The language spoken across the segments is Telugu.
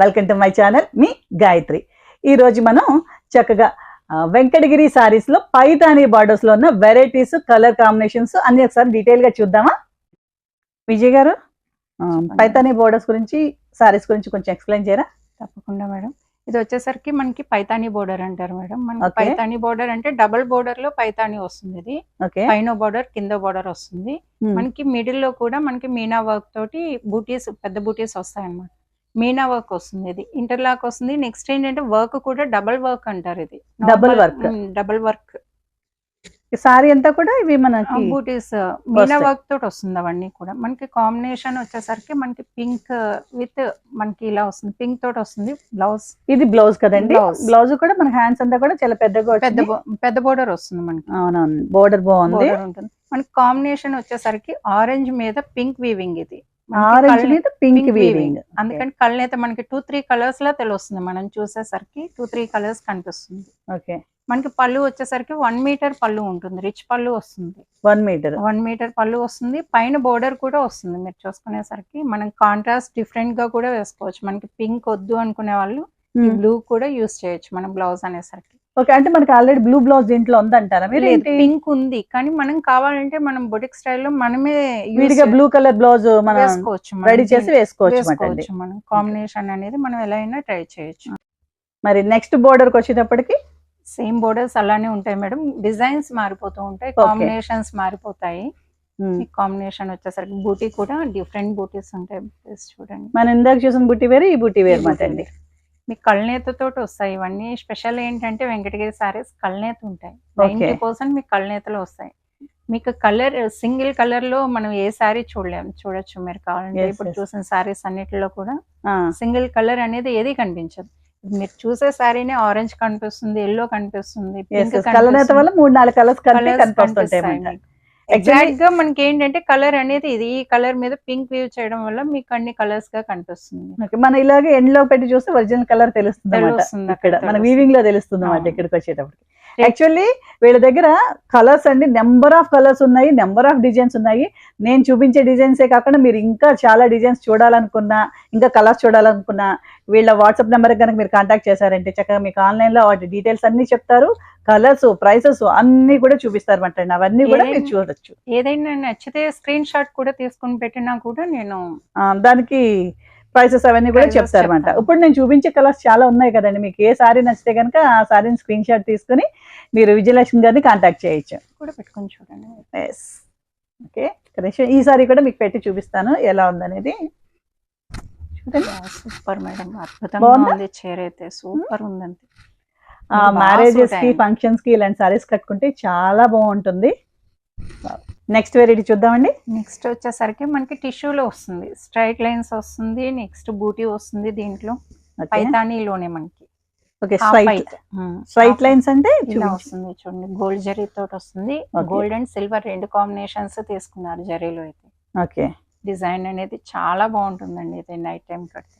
వెల్కమ్ టు మై ఛానల్ మీ గాయత్రి ఈ రోజు మనం చక్కగా వెంకటగిరి సారీస్లో పైతాని బార్డర్స్లో ఉన్న వెరైటీస్ కలర్ కాంబినేషన్స్ అన్ని ఒకసారి డీటెయిల్గా చూద్దామా? విజయ్ గారు పైతాని బోర్డర్స్ గురించి సారీస్ గురించి కొంచెం ఎక్స్ప్లెయిన్ చేయరా? తప్పకుండా మేడం. ఇది వచ్చేసరికి మనకి పైతాని బోర్డర్ అంటారు మేడం. మనకి. పైతాని బోర్డర్ అంటే డబుల్ బోర్డర్లో పైతాని వస్తుంది ఇది. పైన బోర్డర్ కింద బోర్డర్ వస్తుంది. మనకి మిడిల్లో కూడా మనకి మీనా వర్క్ తోటి బూటీస్ పెద్ద బూటీస్ వస్తాయి అన్నమాట మీనా వర్క్ వస్తుంది ఇది. ఇంటర్లాక్ వస్తుంది. నెక్స్ట్ ఏంటంటే వర్క్ కూడా డబుల్ వర్క్ అంటారు ఇది. Double work. Double work. Sari అంతా కూడా ఇవి మనకి బూటీస్ మీనా. వర్క్ తోటి వస్తుంది అవన్నీ కూడా. మనకి కాంబినేషన్ వచ్చేసరికి మనకి పింక్ విత్ మనకి ఇలా వస్తుంది. పింక్ తోటి వస్తుంది బ్లౌజ్. ఇది బ్లౌజ్ కదండి. బ్లౌజ్. కూడా మన హ్యాండ్స్ అంతా కూడా చాలా పెద్దగా పెద్ద పెద్ద బోర్డర్ వస్తుంది మనకి. అవునవును. బోర్డర్ బాగుంది. ఉంటుంది. మనకి కాంబినేషన్ వచ్చేసరికి ఆరెంజ్ మీద పింక్ వీవింగ్ ఇది. ఆరెంజ్ కళ్ళ- మీద పింక్ pink వీవింగ్ అందుకని కళ్ళనైతే మనకి టూ త్రీ కలర్స్ లా తెలుస్తుంది. మనం చూసేసరికి టూ త్రీ కలర్స్ కనిపిస్తుంది. ఓకే మనకి పళ్ళు వచ్చేసరికి వన్ మీటర్ పళ్ళు ఉంటుంది. రిచ్ పళ్ళు వస్తుంది. వన్ మీటర్ వన్ మీటర్ పళ్ళు వస్తుంది. పైన బోర్డర్ కూడా వస్తుంది. మీరు చూసుకునేసరికి మనం కాంట్రాస్ట్ డిఫరెంట్గా కూడా వేసుకోవచ్చు. మనకి పింక్ వద్దు అనుకునే వాళ్ళు బ్లూ కూడా యూస్ చేయొచ్చు. మనం బ్లౌజ్ అనేసరికి. ఓకే అంటే మనకి ఆల్రెడీ బ్లూ బ్లౌజ్ దీంట్లో ఉందంటారా మీరు? పింక్ ఉంది. కానీ మనం కావాలంటే మనం బొటిక్ స్టైల్లో మనమే విడిగా బ్లూ కలర్ బ్లౌజ్ మనం వేసుకోవచ్చు రెడీ చేసి దీన్ని వేసుకోవచ్చు మనం. కాంబినేషన్ అనేది మనం ఎలా అయినా ట్రై చేయొచ్చు. మరి నెక్స్ట్ బోర్డర్కి వచ్చేటప్పటికి? సేమ్ బోర్డర్స్ అలానే ఉంటాయి మేడం. డిజైన్స్ మారిపోతూ ఉంటాయి. కాంబినేషన్స్ మారిపోతాయి. కాంబినేషన్ వచ్చేసరికి బూటీ కూడా డిఫరెంట్ బూటీస్ ఉంటాయి. చూడండి. మనం ఇందాక చూసిన బుట్టి వేరు ఈ బుట్టి వేరు మాట అండి మీ కళ్ళనేతతోటి వస్తాయి. ఇవన్నీ స్పెషల్ ఏంటంటే వెంకటగిరి సారీస్ కళ్ళనేత ఉంటాయి. నైన్టీ పర్సెంట్ మీకు కళ్ళనేతలు వస్తాయి. మీకు కలర్ సింగిల్ కలర్లో మనం ఏ సారీ చూడలేము చూడొచ్చు మీరు కావాలంటే. ఇప్పుడు. చూసిన సారీస్ అన్నిటిలో కూడా సింగిల్ కలర్ అనేది ఏది కనిపించదు. మీరు చూసే సారీనే ఆరెంజ్ కనిపిస్తుంది ఎల్లో కనిపిస్తుంది వల్ల మూడు నాలుగు కలర్స్ కనిపిస్తుంటాయి. ఎగ్జాక్ట్గా మనకి ఏంటంటే కలర్ అనేది ఇది. ఈ కలర్ మీద పింక్ వ్యూ చేయడం వల్ల మీకు అన్ని కలర్స్గా కనిపిస్తుంది. మనం ఇలాగే ఎండ్లో పెట్టి చూస్తే ఒరిజినల్ కలర్ తెలుస్తుంది అక్కడ మన. వీవింగ్లో తెలుస్తుంది అన్నమాట. ఇక్కడికి వచ్చేటప్పటికి. యాక్చువల్లీ వీళ్ళ దగ్గర కలర్స్ అండి. నెంబర్ ఆఫ్ కలర్స్ ఉన్నాయి నెంబర్ ఆఫ్ డిజైన్స్ ఉన్నాయి. నేను చూపించే డిజైన్స్ కాకుండా మీరు ఇంకా చాలా డిజైన్స్ చూడాలనుకున్నా ఇంకా కలర్స్ చూడాలనుకున్నా వీళ్ళ వాట్సాప్ నెంబర్ కనుక మీరు కాంటాక్ట్ చేశారంటే చక్కగా మీకు ఆన్లైన్లో వాటి డీటెయిల్స్ అన్ని చెప్తారు. కలర్స్ ప్రైసెస్ అన్ని కూడా చూపిస్తారు అండి అవన్నీ కూడా మీరు చూడొచ్చు. ఏదైనా నచ్చితే స్క్రీన్ షాట్ కూడా తీసుకుని పెట్టినా కూడా నేను దానికి ప్రైసెస్ అవన్నీ కూడా Prices చెప్తారు. అనమాట చెప్తాను. ఇప్పుడు నేను చూపించే కలర్స్ చాలా ఉన్నాయి కదండి. మీకు ఏ సారీ నచ్చితే కనుక ఆ సారీని స్క్రీన్ షాట్ తీసుకుని మీరు విజయలక్ష్మి గారిని కాంటాక్ట్ చేయొచ్చు. కూడా పెట్టుకొని చూడండి. ఎస్ ఓకే ఈ సారీ కూడా మీకు పెట్టి చూపిస్తాను. ఎలా ఉందనేది. చూడండి. సూపర్ మేడం అద్భుతంగా? ఉంది చీర అయితే. సూపర్ ఉందండి. మ్యారేజెస్కి. ఫంక్షన్స్కి ఇలాంటి సారీస్ కట్టుకుంటే చాలా బాగుంటుంది. నెక్స్ట్ వెరైటీ చూద్దామండి. నెక్స్ట్ వచ్చేసరికి మనకి టిష్యూలో వస్తుంది. స్ట్రైట్ లైన్స్ వస్తుంది నెక్స్ట్ బూటీ వస్తుంది దీంట్లో. పైతానీలోనే మనకి. ఓకే స్ట్రైట్ స్ట్రైట్ లైన్స్ అంటే. వస్తుంది చూడండి. గోల్డ్ జరీ తోటి వస్తుంది. గోల్డ్ అండ్ సిల్వర్ రెండు కాంబినేషన్స్ తీసుకున్నారు జరీలో అయితే. ఓకే డిజైన్ అనేది చాలా బాగుంటుందండి ఇది నైట్ టైం కడితే.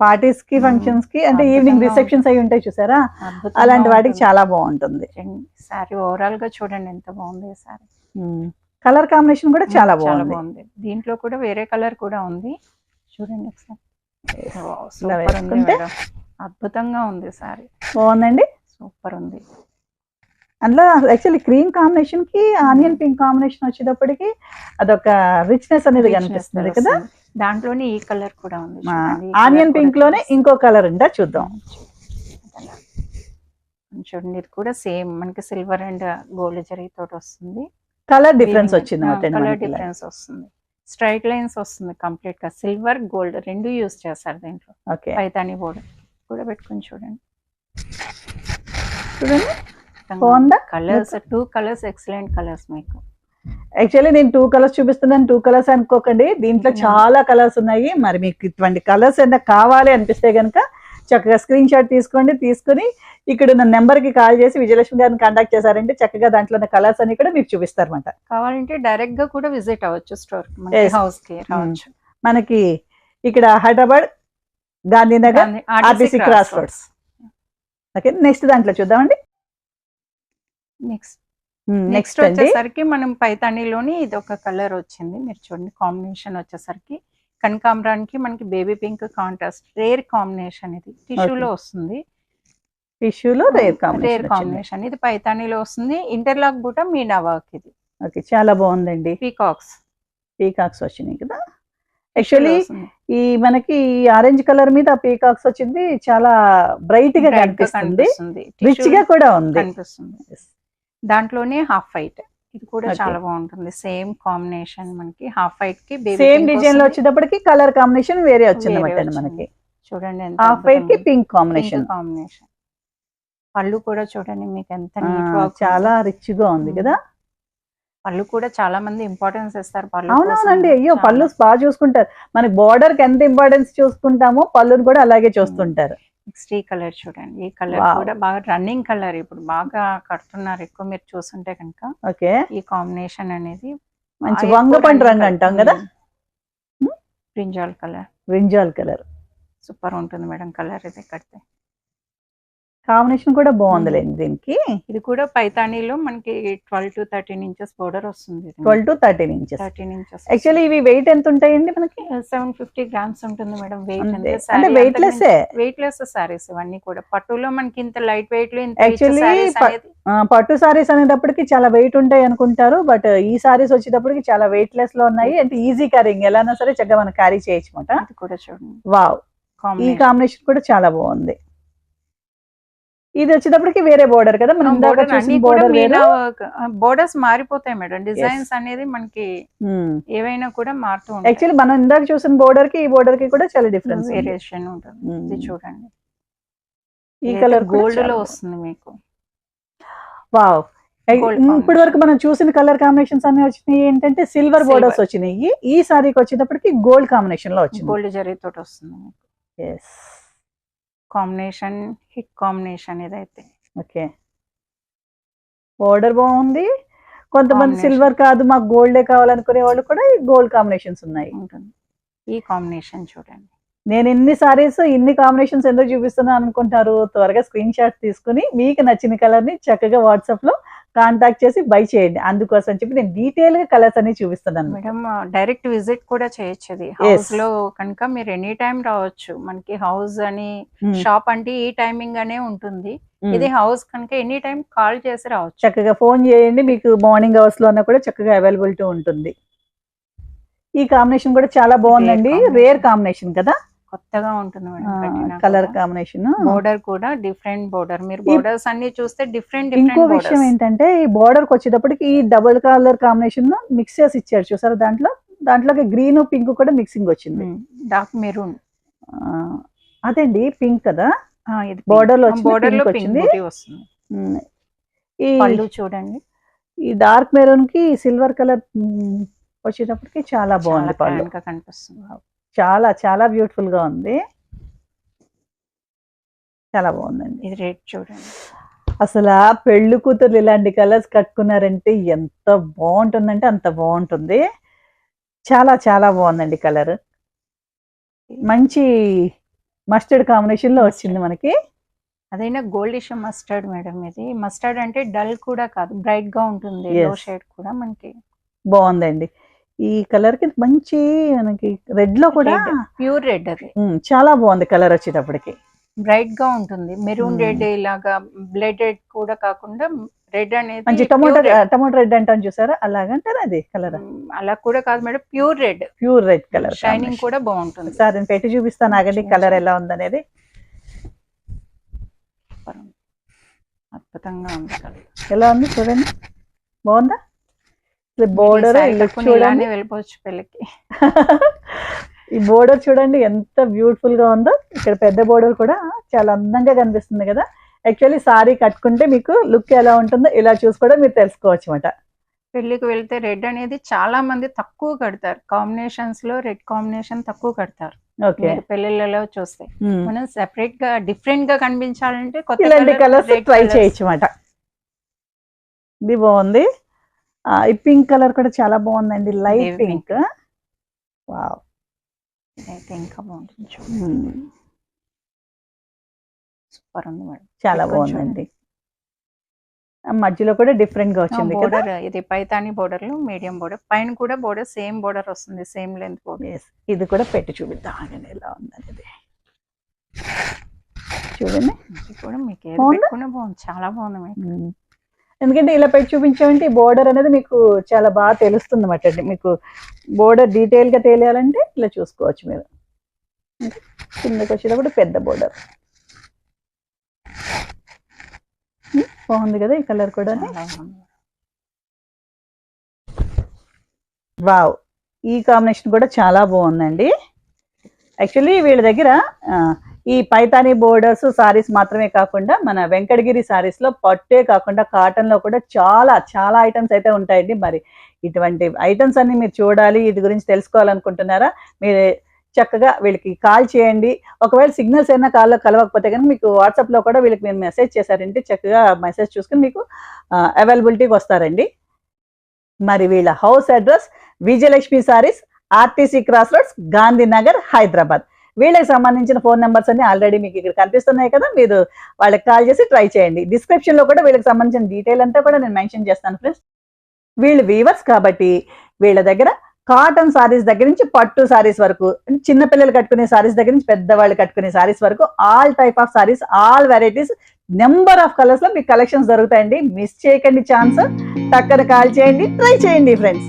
పార్టీస్కి Hmm. ఫంక్షన్స్కి అంటే ఈవినింగ్ రిసెప్షన్స్ అయి ఉంటాయి చూసారా? అలాంటి వాటికి. చాలా బాగుంటుంది. సారీ ఓవరాల్గా చూడండి ఎంత బాగుంది సారీ. కలర్ కాంబినేషన్ కూడా చాలా బాగుంది. దీంట్లో కూడా వేరే కలర్ కూడా ఉంది. చూడండి ఒకసారి. అద్భుతంగా ఉంది సారీ. బాగుందండి? సూపర్ ఉంది. అందులో యాక్చువల్లీ క్రీమ్ కాంబినేషన్కి ఆనియన్ పింక్ కాంబినేషన్ వచ్చేటప్పటికి అదొక రిచ్నెస్ అనేది కనిపిస్తుంది కదా. దాంట్లోనే ఈ కలర్ కూడా ఉంది. ఆనియన్ పింక్లోనే ఇంకో కలర్ ఉందా చూద్దాం. చూడండి ఇది కూడా సేమ్ మనకి సిల్వర్ అండ్ గోల్డ్ జరీ తోటి వస్తుంది. కలర్ డిఫరెన్స్ వచ్చింది కలర్ డిఫరెన్స్ వస్తుంది. స్ట్రైట్ లైన్స్ వస్తుంది కంప్లీట్గా. సిల్వర్ గోల్డ్ రెండు యూస్ చేస్తారు దీంట్లో. ఓకే. పైతాని బోర్డర్ కూడా. పెట్టుకొని చూడండి. చూడండి? Colours two colours excellent colours మీకు. యాక్చువల్లీ నేను టూ కలర్స్ చూపిస్తున్నాను. టూ కలర్స్ అనుకోకండి. దీంట్లో Hmm. చాలా కలర్స్ ఉన్నాయి. మరి మీకు ఇటువంటి కలర్స్ ఏదైనా కావాలి అనిపిస్తే కనుక చక్కగా స్క్రీన్ షాట్ తీసుకోండి తీసుకుని ఇక్కడ ఉన్న నెంబర్కి కాల్ చేసి విజయలక్ష్మి గారిని కాంటాక్ట్ చేశారంటే చక్కగా దాంట్లో ఉన్న కలర్స్ అన్ని కూడా మీకు చూపిస్తారన్నమాట. కావాలంటే డైరెక్ట్గా కూడా విజిట్ అవ్వచ్చు స్టోర్ మనకి Yes. హౌస్కి రావచ్చు. మనకి ఇక్కడ Hyderabad Gandhinagar Gandhi- RTC cross roads okay next దాంట్లో చూద్దామండి. నెక్స్ట్ నెక్స్ట్ అండి. వచ్చేసరికి మనం పైతానీలోని ఇది ఒక కలర్ వచ్చింది మీరు చూడండి కాంబినేషన్ వచ్చేసరికి. కనకాంబరానికి మనకి baby pink contrast rare combination ఇది. టిష్యూలో వస్తుంది. టిష్యూలో రేర్ రేర్ కాంబినేషన్ ఇది పైతానీలో వస్తుంది. ఇంటర్లాక్ బూట మీనా వర్క్ ఇది ఓకే చాలా బాగుందండి. పీకాక్స్. పీకాక్స్ వచ్చినాయి కదా. యాక్చువల్లీ ఈ మనకి ఆరెంజ్ కలర్ మీద పీకాక్స్ వచ్చింది. చాలా బ్రైట్గా కనిపిస్తుంది. రిచ్గా కూడా ఉంది. కనిపిస్తుంది. దాంట్లోనే హాఫ్ వైట్. ఇది కూడా. చాలా బాగుంటుంది సేమ్ కాంబినేషన్ మనకి హాఫ్ వైట్కి సేమ్ డిజైన్లో. వచ్చేటప్పటికి కలర్ కాంబినేషన్ వేరే వచ్చింది. మనకి చూడండి హాఫ్ వైట్కి పింక్ కాంబినేషన్ కాంబినేషన్ పళ్ళు కూడా చూడండి మీకు ఎంత చాలా రిచ్గా ఉంది Mm. కదా పళ్ళు కూడా చాలా మంది ఇంపార్టెన్స్ ఇస్తారు పళ్ళు అవునవునండి. అయ్యో. పళ్ళు బాగా చూసుకుంటారు మనకి బోర్డర్కి ఎంత ఇంపార్టెన్స్ చూసుకుంటామో పళ్ళుని కూడా అలాగే చూస్తుంటారు నెక్స్ట్ ఈ కలర్ చూడండి ఈ కలర్. కూడా బాగా రన్నింగ్ కలర్ ఇప్పుడు బాగా కడుతున్నారు ఎక్కువ మీరు చూస్తుంటే కనుక ఓకే ఈ కాంబినేషన్ అనేది మంచి బాగా వంగ ఎక్కువ పండు running రంగు. అంటాం కదా. Brinjal colour brinjal colour super ఉంటుంది మేడం కలర్ ఇది కడితే కాంబినేషన్ కూడా బాగుందిలేండి దీనికి. ఇది కూడా పైతానీలో మనకి twelve to thirteen inches border వస్తుంది twelve to thirteen inches. Thirteen inches actually ఇవి వెయిట్ ఎంత ఉంటాయండి మనకి? సెవెన్ ఫిఫ్టీ గ్రామ్స్ ఉంటుంది మేడం వెయిట్. అంటే weightless weightless saris ఇవన్నీ కూడా. పట్టులో మనకి ఇంత లైట్ వెయిట్లో అనేది పట్టు సారీస్ అనేటప్పటికి చాలా వెయిట్ ఉంటాయి అనుకుంటారు బట్ ఈ సారీస్ వచ్చేటప్పటికి చాలా వెయిట్ లెస్లో ఉన్నాయి. అంటే ఈజీ క్యారింగ్ ఎలానా సరే చక్కగా మనం క్యారీ చేయొచ్చు కూడా చూడండి. వావ్ ఈ కాంబినేషన్ కూడా చాలా బాగుంది. ఇది వచ్చేటప్పటికి వేరే బోర్డర్ కదా? మనం బోర్డర్ బోర్డర్స్ మారిపోతాయి మేడం. డిజైన్స్ అనేది మనకి ఏవైనా కూడా మారుతూ ఉంటాయి. యాక్చువల్లీ మనం ఇందాక చూసిన బోర్డర్కి ఈ బోర్డర్కి కూడా చాలా డిఫరెన్స్ వేరియేషన్ ఉంటుంది. ఇది చూడండి. ఈ కలర్ గోల్డ్లో వస్తుంది మీకు. వావ్ ఇప్పటి వరకు మనం చూసిన కలర్ కాంబినేషన్స్ అన్ని వచ్చినాయి ఏంటంటే సిల్వర్. బోర్డర్స్ వచ్చినాయి ఈ సారీకి వచ్చేటప్పటికి గోల్డ్ కాంబినేషన్లో వచ్చింది. గోల్డ్ జరీ తోటి వస్తుంది Yes. కాంబినేషన్ హిట్ కాంబినేషన్ ఇదైతే ఓకే. బోర్డర్ బాగుంది. కొంతమంది. సిల్వర్ కాదు మాకు గోల్డే కావాలనుకునే వాళ్ళు కూడా ఈ గోల్డ్ కాంబినేషన్స్ ఉన్నాయి. ఈ కాంబినేషన్ చూడండి. నేను ఇన్ని సారీస్ ఇన్ని కాంబినేషన్స్ ఎందుకు చూపిస్తున్నాను అనుకుంటారు? త్వరగా స్క్రీన్ షాట్ తీసుకుని మీకు నచ్చిన కలర్ని చక్కగా వాట్సాప్లో కాంటాక్ట్ చేసి బై చేయండి. అందుకోసం చెప్పి నేను డీటెయిల్గా కలర్స్ అన్ని చూపిస్తున్నాను. మేడం డైరెక్ట్ విజిట్ కూడా చేయొచ్చు హౌస్లో కనుక మీరు ఎనీ టైం రావచ్చు. మనకి హౌస్ అని Hmm. షాప్ అంటే ఈ టైమింగ్ అనే ఉంటుంది. Hmm. ఇది హౌస్ కనుక ఎనీ టైం కాల్ చేసి రావచ్చు. చక్కగా ఫోన్ చేయండి. మీకు మార్నింగ్ అవర్స్లో కూడా చక్కగా అవైలబిలిటీ ఉంటుంది. ఈ కాంబినేషన్ కూడా చాలా బాగుందండి. రేర్ కాంబినేషన్ కదా? కొత్తగా ఉంటుంది మేడం కలర్ కాంబినేషన్ బోర్డర్ కూడా. డిఫరెంట్ బోర్డర్ మీరు బోర్డర్స్ అన్ని చూస్తే డిఫరెంట్ ఇంకో విషయం ఏంటంటే ఈ బార్డర్కి వచ్చేటప్పటికి ఈ డబుల్ కలర్ కాంబినేషన్ మిక్స్ చేసి ఇచ్చారు చూసారా దాంట్లో? దాంట్లోకి గ్రీన్ పింక్ కూడా మిక్సింగ్ వచ్చింది. డార్క్ మెరూన్ అదండి పింక్ కదా? ఇది Border లో బోర్డర్లో వచ్చింది. ఈ పళ్ళు చూడండి. ఈ డార్క్ మెరూన్కి సిల్వర్ కలర్ వచ్చేటప్పటికి చాలా బాగుంది పళ్ళు. కనిపిస్తుంది. చాలా చాలా బ్యూటిఫుల్గా ఉంది. చాలా బాగుందండి. ఇది రేట్ చూడండి. అసలు ఆ పెళ్ళి కూతుర్లు ఇలాంటి కలర్స్ కట్టుకున్నారంటే ఎంత బాగుంటుందంటే అంత బాగుంటుంది. చాలా చాలా బాగుందండి కలర్. మంచి మస్టర్డ్ కాంబినేషన్లో వచ్చింది మనకి. అదైనా గోల్డిష్ మస్టర్డ్ మేడం ఇది. మస్టర్డ్ అంటే డల్ కూడా కాదు బ్రైట్గా ఉంటుంది షేడ్ కూడా మనకి. బాగుందండి. ఈ కలర్కి మంచి మనకి రెడ్లో కూడా ప్యూర్ రెడ్ అది. చాలా బాగుంది కలర్ వచ్చేటప్పటికి. బ్రైట్గా ఉంటుంది. మెరూన్. రెడ్ ఇలాగా బ్లడ్ రెడ్ కూడా కాకుండా రెడ్ అనేది మంచి టొమాటో. టొమాటో రెడ్ అంటాం చూసారా? అలాగంటారా అది కలర్? అలా కూడా కాదు madam pure red pure red colour shining కూడా బాగుంటుంది. సార్ నేను పెట్టి చూపిస్తాను ఆగండి కలర్ ఎలా ఉందనేది. అద్భుతంగా ఉంది colour. ఎలా ఉంది చూడండి? బాగుందా? బోర్డర్ చూడండి. వెళ్ళిపోవచ్చు పెళ్ళికి. ఈ బోర్డర్ చూడండి ఎంత బ్యూటిఫుల్గా ఉందో. ఇక్కడ పెద్ద బోర్డర్ కూడా చాలా అందంగా కనిపిస్తుంది కదా. యాక్చువల్లీ సారీ కట్టుకుంటే మీకు లుక్ ఎలా ఉంటుందో ఇలా చూసి కూడా మీరు తెలుసుకోవచ్చు అనమాట పెళ్ళికి వెళ్తే రెడ్ అనేది చాలా మంది తక్కువ కడతారు. కాంబినేషన్స్లో రెడ్ కాంబినేషన్ తక్కువ కడతారు. పెళ్ళిళ్ళలో చూస్తే. మనం సెపరేట్గా డిఫరెంట్గా కనిపించాలంటే కొత్త కలర్స్ ట్రై. చేయొచ్చు అనమాట ఇది బాగుంది. ఈ పింక్ కలర్ కూడా చాలా బాగుందండి. లైట్. పింక్? వావ్. ఇదైతే ఇంకా బాగుంటుంది సూపర్ ఉంది మేడం. చాలా బాగుందండి. మధ్యలో కూడా డిఫరెంట్గా వచ్చింది బోర్డర్ ఇది పైతాని బోర్డర్లో మీడియం బోర్డర్. పైన కూడా బోర్డర్ సేమ్ బోర్డర్ వస్తుంది సేమ్ లెంత్ బోర్డర్. ఇది కూడా పెట్టి చూపిద్దాం. ఎలా ఉందనేది. చూడండి. ఇది కూడా మీకు బాగుందా? చాలా బాగుంది మీకు. ఎందుకంటే ఇలా పెట్టి చూపించామంటే ఈ బోర్డర్ అనేది మీకు చాలా బాగా తెలుస్తుంది అన్నమాట అండి. మీకు బోర్డర్ డీటెయిల్గా తేలియాలంటే ఇలా చూసుకోవచ్చు మీరు. కిందకి వచ్చేటప్పుడు పెద్ద బోర్డర్ బాగుంది కదా ఈ కలర్ కూడా వావ్ ఈ కాంబినేషన్ కూడా చాలా బాగుందండి. యాక్చువల్లీ వీళ్ళ దగ్గర ఈ పైతానీ బోర్డర్స్ సారీస్ మాత్రమే కాకుండా మన వెంకటగిరి సారీస్లో పట్టే కాకుండా కాటన్లో కూడా చాలా చాలా ఐటమ్స్ అయితే ఉంటాయండి. మరి ఇటువంటి ఐటమ్స్ అన్ని మీరు చూడాలి ఇది గురించి తెలుసుకోవాలనుకుంటున్నారా మీరు చక్కగా వీళ్ళకి కాల్ చేయండి. ఒకవేళ సిగ్నల్స్ అయినా కాల్లో కలవకపోతే కనుక మీకు వాట్సాప్లో కూడా వీళ్ళకి మీరు మెసేజ్ చేశారంటే చక్కగా మెసేజ్ చూసుకుని మీకు అవైలబిలిటీకి వస్తారండి. మరి వీళ్ళ house address Vijayalakshmi sarees RTC cross roads Gandhinagar Hyderabad. వీళ్ళకి సంబంధించిన ఫోన్ నెంబర్స్ అన్ని ఆల్రెడీ మీకు ఇక్కడ కనిపిస్తున్నాయి కదా మీరు వాళ్ళకి కాల్ చేసి ట్రై చేయండి. డిస్క్రిప్షన్లో కూడా వీళ్ళకి సంబంధించిన డీటెయిల్ అంతా కూడా నేను మెన్షన్ చేస్తాను ఫ్రెండ్స్ వీళ్ళు వీవర్స్ కాబట్టి వీళ్ళ దగ్గర కాటన్ సారీస్ దగ్గర నుంచి పట్టు సారీస్ వరకు చిన్నపిల్లలు కట్టుకునే సారీస్ దగ్గర నుంచి పెద్దవాళ్ళు కట్టుకునే సారీస్ వరకు all type of sarees all varieties number of కలర్స్లో మీకు కలెక్షన్స్ దొరుకుతాయండి. మిస్ చేయకండి ఛాన్స్ టక్కన కాల్ చేయండి ట్రై చేయండి ఫ్రెండ్స్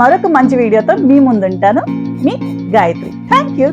మరొక మంచి వీడియోతో మీ ముందుంటాను. మీ గాయత్రి. Thank you